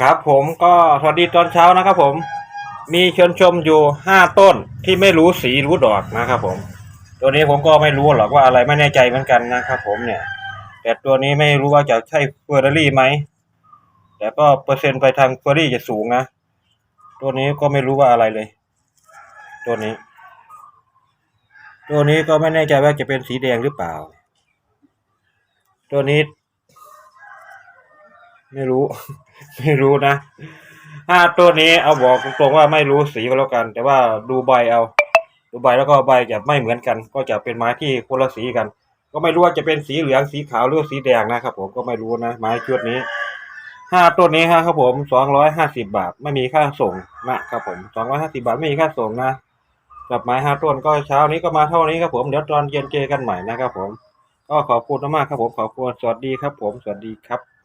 ครับผมก็สวัสดีตอนเช้านะครับผม มีชนชมอยู่ห้าต้นที่ไม่รู้สีรู้ดอกนะครับผม ตัวนี้ผมก็ไม่รู้หรอกว่าอะไรไม่แน่ใจเหมือนกันนะครับผมเนี่ย แต่ตัวนี้ไม่รู้ว่าจะใช่เฟอร์รารี่ไหมแต่ก็เปอร์เซ็นต์ไปทางเฟอร์รารี่จะสูงนะ ตัวนี้ก็ไม่รู้ว่าอะไรเลย ตัวนี้ ตัวนี้ก็ไม่แน่ใจว่าจะเป็นสีแดงหรือเปล่า ตัวนี้ ไม่รู้ ไม่รู้นะถ้าตัวนี้เอาบอกตรงๆว่าไม่รู้สีก็แล้วกัน แต่ว่าดูใบเอาดูใบแล้วก็ใบจะไม่เหมือนกัน ก็จะเป็นไม้ที่คนละสีกัน ก็ไม่รู้ว่าจะเป็นสีเหลืองสีขาวหรือสีแดงนะครับ ผมก็ไม่รู้นะไม้ชุดนี้ห้าต้นนี้ครับผมสองร้อยห้าสิบาท ไม่มีค่าส่งนะครับผมสองร้อยห้าสิบาทไม่มีค่าส่งนะกับไม้ห้าต้นก็เช้านี้ก็มาเท่านี้ครับผมเดี๋ยวตอนเย็นเจอกันใหม่นะครับผม ก็ขอบคุณมากๆครับผมขอบคุณสวัสดีครับผมสวัสดีครับ